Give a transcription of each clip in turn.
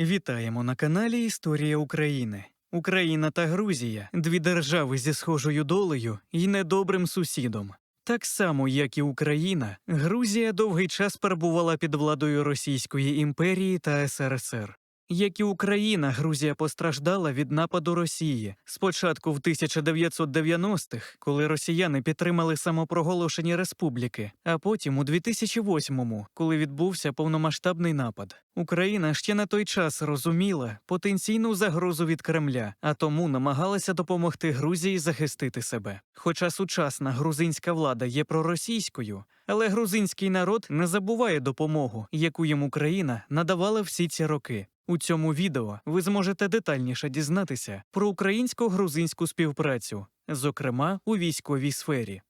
Вітаємо на каналі Історія України. Україна та Грузія дві держави зі схожою долею і недобрим сусідом. Так само, як і Україна, Грузія довгий час перебувала під владою Російської імперії та СРСР. Як і Україна, Грузія постраждала від нападу Росії спочатку в 1990-х, коли росіяни підтримали самопроголошені республіки, а потім у 2008-му, коли відбувся повномасштабний напад. Україна ще на той час розуміла потенційну загрозу від Кремля, а тому намагалася допомогти Грузії захистити себе. Хоча сучасна грузинська влада є проросійською, але грузинський народ не забуває допомогу, яку їм Україна надавала всі ці роки. У цьому відео ви зможете детальніше дізнатися про українсько-грузинську співпрацю, зокрема у військовій сфері.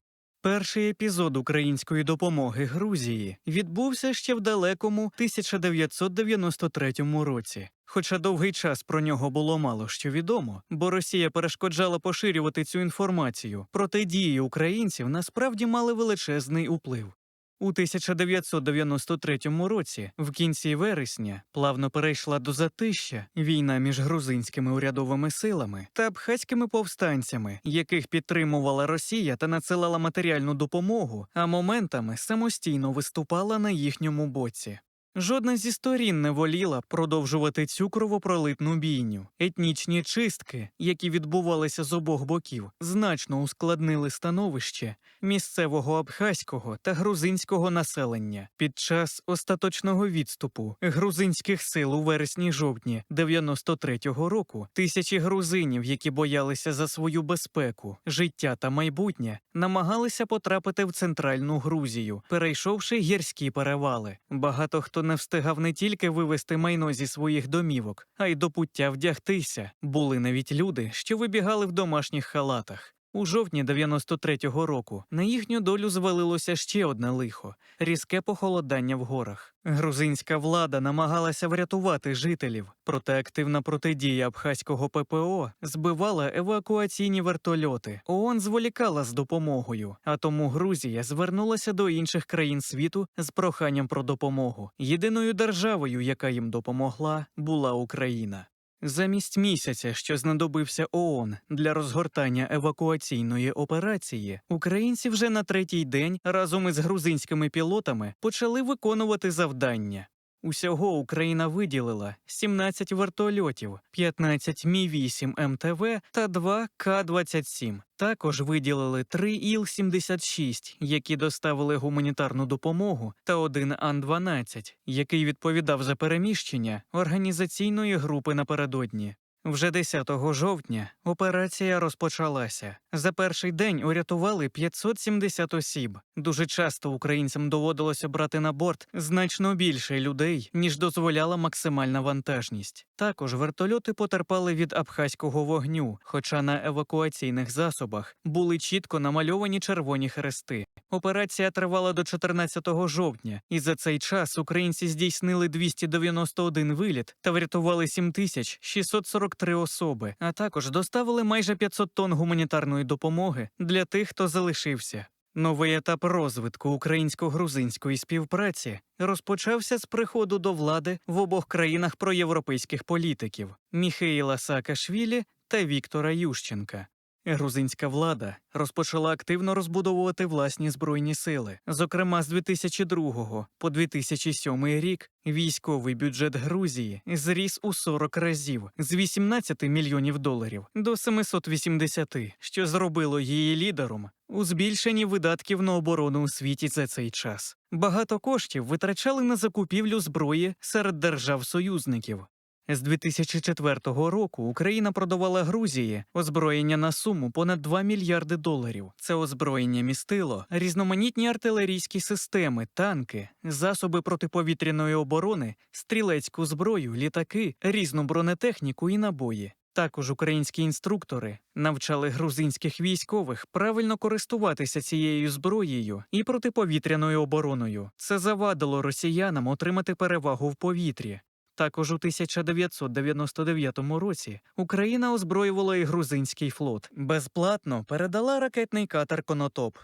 Перший епізод української допомоги Грузії відбувся ще в далекому 1993 році. Хоча довгий час про нього було мало що відомо, бо Росія перешкоджала поширювати цю інформацію, проте дії українців насправді мали величезний уплив. У 1993 році, в кінці вересня, плавно перейшла до затища війна між грузинськими урядовими силами та абхазькими повстанцями, яких підтримувала Росія та надсилала матеріальну допомогу, а моментами самостійно виступала на їхньому боці. Жодна зі сторін не воліла продовжувати цю кровопролитну бійню. Етнічні чистки, які відбувалися з обох боків, значно ускладнили становище місцевого абхазького та грузинського населення під час остаточного відступу грузинських сил у вересні-жовтні 93-го року. Тисячі грузинів, які боялися за свою безпеку, життя та майбутнє, намагалися потрапити в центральну Грузію, перейшовши гірські перевали. Багато хто не встигав не тільки вивезти майно зі своїх домівок, а й до пуття вдягтися. Були навіть люди, що вибігали в домашніх халатах. У жовтні 93-го року на їхню долю звалилося ще одне лихо різке похолодання в горах. Грузинська влада намагалася врятувати жителів, проте активна протидія абхазького ППО збивала евакуаційні вертольоти. ООН зволікала з допомогою, а тому Грузія звернулася до інших країн світу з проханням про допомогу. Єдиною державою, яка їм допомогла, була Україна. Замість місяця, що знадобився ООН для розгортання евакуаційної операції, українці вже на третій день разом із грузинськими пілотами почали виконувати завдання. Усього Україна виділила 17 вертольотів, 15 Мі-8 МТВ та 2 К-27. Також виділили 3 Іл-76, які доставили гуманітарну допомогу, та один Ан-12, який відповідав за переміщення організаційної групи напередодні. Вже 10 жовтня операція розпочалася. За перший день урятували 570 осіб. Дуже часто українцям доводилося брати на борт значно більше людей, ніж дозволяла максимальна вантажність. Також вертольоти потерпали від абхазького вогню, хоча на евакуаційних засобах були чітко намальовані червоні хрести. Операція тривала до 14 жовтня, і за цей час українці здійснили 291 виліт та врятували 7643 особи, а також доставили майже 500 тонн гуманітарної допомоги для тих, хто залишився. Новий етап розвитку українсько-грузинської співпраці розпочався з приходу до влади в обох країнах проєвропейських політиків Міхеїла Саакашвілі та Віктора Ющенка. Грузинська влада розпочала активно розбудовувати власні збройні сили. Зокрема, з 2002 по 2007 рік військовий бюджет Грузії зріс у 40 разів з 18 мільйонів доларів до 780, що зробило її лідером у збільшенні видатків на оборону у світі за цей час. Багато коштів витрачали на закупівлю зброї серед держав-союзників. З 2004 року Україна продавала Грузії озброєння на суму понад 2 мільярди доларів. Це озброєння містило різноманітні артилерійські системи, танки, засоби протиповітряної оборони, стрілецьку зброю, літаки, різну бронетехніку і набої. Також українські інструктори навчали грузинських військових правильно користуватися цією зброєю і протиповітряною обороною. Це завадило росіянам отримати перевагу в повітрі. Також у 1999 році Україна озброювала і грузинський флот. Безплатно передала ракетний катер Конотоп.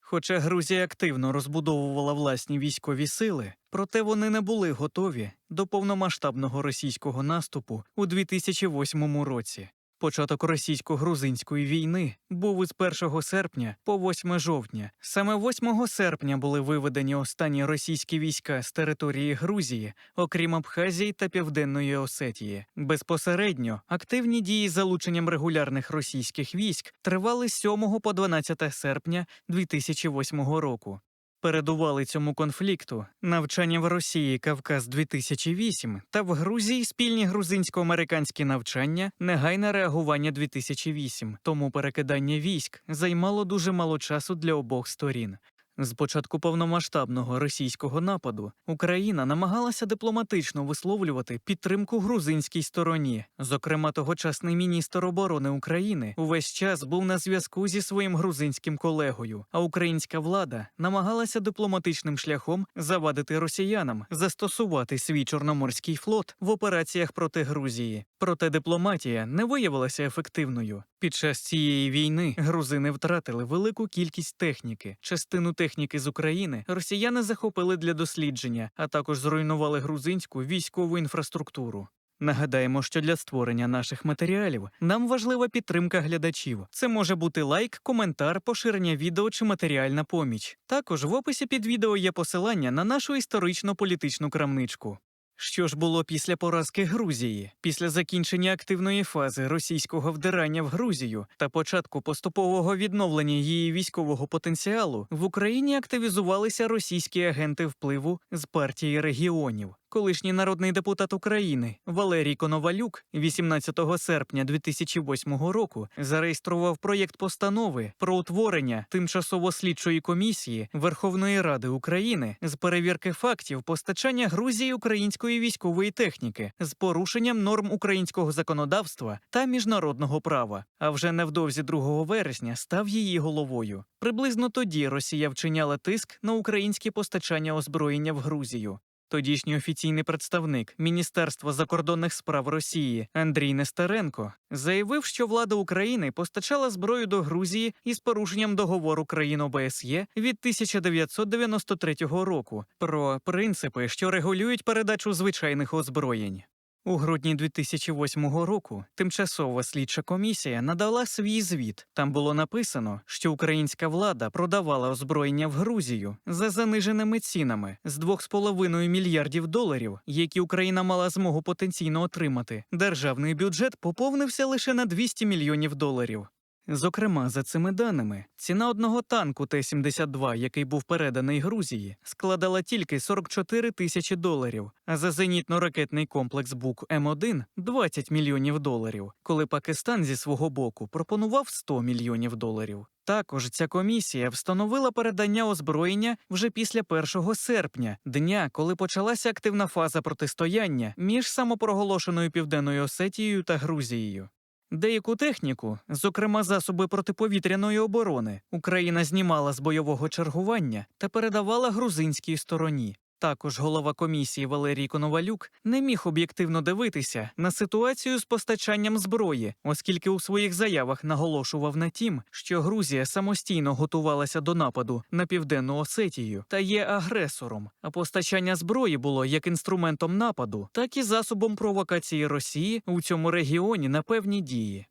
Хоча Грузія активно розбудовувала власні військові сили, проте вони не були готові до повномасштабного російського наступу у 2008 році. Початок російсько-грузинської війни був із 1 серпня по 8 жовтня. Саме 8 серпня були виведені останні російські війська з території Грузії, окрім Абхазії та Південної Осетії. Безпосередньо активні дії з залученням регулярних російських військ тривали з 7 по 12 серпня 2008 року. Передували цьому конфлікту навчання в Росії Кавказ 2008 та в Грузії спільні грузинсько-американські навчання, негайне реагування 2008. Тому перекидання військ займало дуже мало часу для обох сторін. З початку повномасштабного російського нападу Україна намагалася дипломатично висловлювати підтримку грузинській стороні. Зокрема, тогочасний міністр оборони України увесь час був на зв'язку зі своїм грузинським колегою, а українська влада намагалася дипломатичним шляхом завадити росіянам застосувати свій чорноморський флот в операціях проти Грузії. Проте дипломатія не виявилася ефективною. Під час цієї війни грузини втратили велику кількість техніки. Частину техніки з України росіяни захопили для дослідження, а також зруйнували грузинську військову інфраструктуру. Нагадаємо, що для створення наших матеріалів нам важлива підтримка глядачів. Це може бути лайк, коментар, поширення відео чи матеріальна поміч. Також в описі під відео є посилання на нашу історично-політичну крамничку. Що ж було після поразки Грузії, після закінчення активної фази російського вдирання в Грузію та початку поступового відновлення її військового потенціалу, в Україні активізувалися російські агенти впливу з партії регіонів. Колишній народний депутат України Валерій Коновалюк 18 серпня 2008 року зареєстрував проєкт постанови про утворення тимчасово-слідчої комісії Верховної Ради України з перевірки фактів постачання Грузії української військової техніки з порушенням норм українського законодавства та міжнародного права. А вже невдовзі 2 вересня став її головою. Приблизно тоді Росія вчиняла тиск на українське постачання озброєння в Грузію. Тодішній офіційний представник Міністерства закордонних справ Росії Андрій Нестеренко заявив, що влада України постачала зброю до Грузії із порушенням договору країн ОБСЄ від 1993 року про принципи, що регулюють передачу звичайних озброєнь. У грудні 2008 року тимчасова слідча комісія надала свій звіт. Там було написано, що українська влада продавала озброєння в Грузію за заниженими цінами з 2,5 мільярдів доларів, які Україна мала змогу потенційно отримати. Державний бюджет поповнився лише на 200 мільйонів доларів. Зокрема, за цими даними, ціна одного танку Т-72, який був переданий Грузії, складала тільки 44 тисячі доларів, а за зенітно-ракетний комплекс БУК М1 – 20 мільйонів доларів, коли Пакистан зі свого боку пропонував 100 мільйонів доларів. Також ця комісія встановила передання озброєння вже після 1 серпня, дня, коли почалася активна фаза протистояння між самопроголошеною Південною Осетією та Грузією. Деяку техніку, зокрема засоби протиповітряної оборони, Україна знімала з бойового чергування та передавала грузинській стороні. Також голова комісії Валерій Коновалюк не міг об'єктивно дивитися на ситуацію з постачанням зброї, оскільки у своїх заявах наголошував на тім, що Грузія самостійно готувалася до нападу на південну Осетію та є агресором. А постачання зброї було як інструментом нападу, так і засобом провокації Росії у цьому регіоні на певні дії.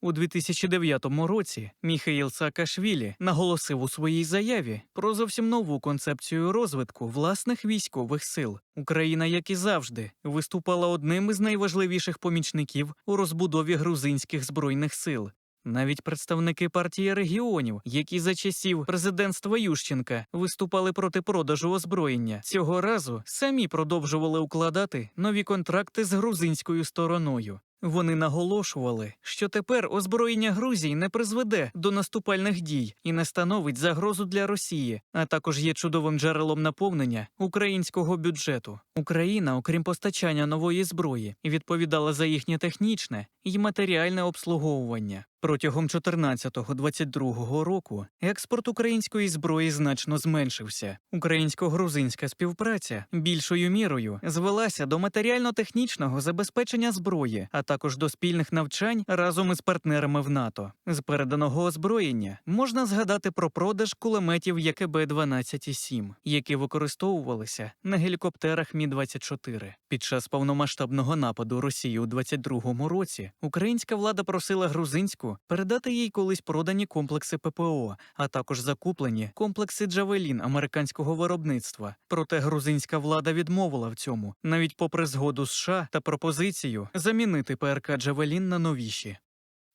У 2009 році Міхаїл Саакашвілі наголосив у своїй заяві про зовсім нову концепцію розвитку власних військових сил. Україна, як і завжди, виступала одним із найважливіших помічників у розбудові грузинських збройних сил. Навіть представники партії регіонів, які за часів президентства Ющенка виступали проти продажу озброєння, цього разу самі продовжували укладати нові контракти з грузинською стороною. Вони наголошували, що тепер озброєння Грузії не призведе до наступальних дій і не становить загрозу для Росії, а також є чудовим джерелом наповнення українського бюджету. Україна, окрім постачання нової зброї, відповідала за їхнє технічне і матеріальне обслуговування. Протягом 14-22 року експорт української зброї значно зменшився. Українсько-грузинська співпраця більшою мірою звелася до матеріально-технічного забезпечення зброї, а також до спільних навчань разом із партнерами в НАТО. З переданого озброєння можна згадати про продаж кулеметів ЯКБ 12,7, які використовувалися на гелікоптерах Мі 24 Під час повномасштабного нападу Росії у 22-му році українська влада просила грузинську передати їй колись продані комплекси ППО, а також закуплені комплекси Джавелін американського виробництва. Проте грузинська влада відмовила в цьому, навіть попри згоду США та пропозицію замінити ПРК Джавелін на новіші.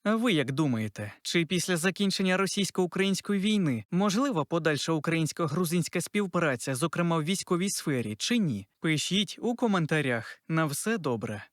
А ви як думаєте, чи після закінчення російсько-української війни можлива подальша українсько-грузинська співпраця, зокрема в військовій сфері, чи ні? Пишіть у коментарях. На все добре.